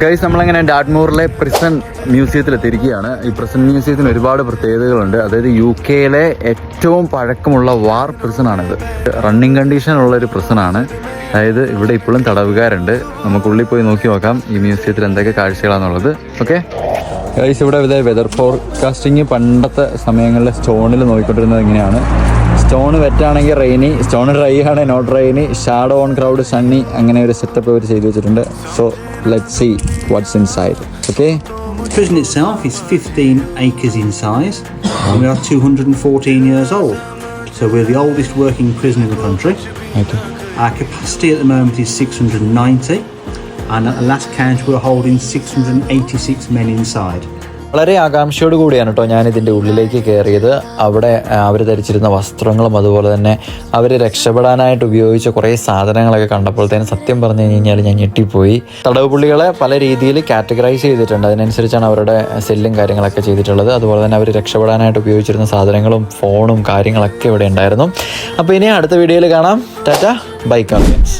Guys നമ്മളങ്ങനെ ഡാഡ്മൂറിലെ prison മ്യൂസിയത്തിൽ എത്തിയിരിക്കുകയാണ് ഈ പ്രിസൺ മ്യൂസിയത്തിന് ഒരുപാട് പ്രത്യേകതകളുണ്ട്. അതായത് യു കെയിലെ ഏറ്റവും പഴക്കമുള്ള വാർ പ്രിസൺ ആണിത് റണ്ണിങ് കണ്ടീഷൻ ഉള്ള ഒരു പ്രിസണാണ് അതായത് ഇവിടെ ഇപ്പോഴും തടവുകാരുണ്ട്. നമുക്ക് ഉള്ളിൽ പോയി നോക്കി നോക്കാം ഈ മ്യൂസിയത്തിൽ എന്തൊക്കെ കാഴ്ചകളാണെന്നുള്ളത് ഓക്കെ ഗൈസ് ഇവിടെ ഇതേ വെതർ ഫോർകാസ്റ്റിംഗ് പണ്ടത്തെ സമയങ്ങളിൽ സ്റ്റോണിൽ നോക്കിക്കൊണ്ടിരുന്നത് ഇങ്ങനെയാണ്. സ്റ്റോൺ വെറ്റാണെങ്കിൽ റെയിനി സ്റ്റോൺ ഡ്രൈ ആണെങ്കിൽ not rainy shadow on crowd sunny അങ്ങനെ ഒരു സെറ്റപ്പ് ഇവർ ചെയ്തു വെച്ചിട്ടുണ്ട്. So Let's see what's inside. Okay? The prison itself is 15 acres in size, and we are 214 years old. So we're the oldest working prison in the country. Okay. Our capacity at the moment is 690, and at the last count, we we're holding 686 men inside. വളരെ ആകാംക്ഷയോട് കൂടിയാണ് കേട്ടോ ഞാൻ ഇതിന്റെ ഉള്ളിലേക്ക് കയറിയത് അവിടെ അവർ ധരിച്ചിരുന്ന വസ്ത്രങ്ങളും അതുപോലെ തന്നെ അവർ രക്ഷപ്പെടാനായിട്ട് ഉപയോഗിച്ച കുറേ സാധനങ്ങളൊക്കെ കണ്ടപ്പോഴത്തേനും സത്യം പറഞ്ഞു കഴിഞ്ഞാൽ ഞാൻ ഞെട്ടിപ്പോയി. തടവ് പുള്ളികളെ പല രീതിയിൽ കാറ്റഗറൈസ് ചെയ്തിട്ടുണ്ട്. അതിനനുസരിച്ചാണ് അവരുടെ സെല്ലും കാര്യങ്ങളൊക്കെ ചെയ്തിട്ടുള്ളത്. അതുപോലെ തന്നെ അവർ രക്ഷപ്പെടാനായിട്ട് ഉപയോഗിച്ചിരുന്ന സാധനങ്ങളും ഫോണും കാര്യങ്ങളൊക്കെ ഇവിടെ ഉണ്ടായിരുന്നു. അപ്പോൾ ഇനി അടുത്ത വീഡിയോയിൽ കാണാം. Tata bike convince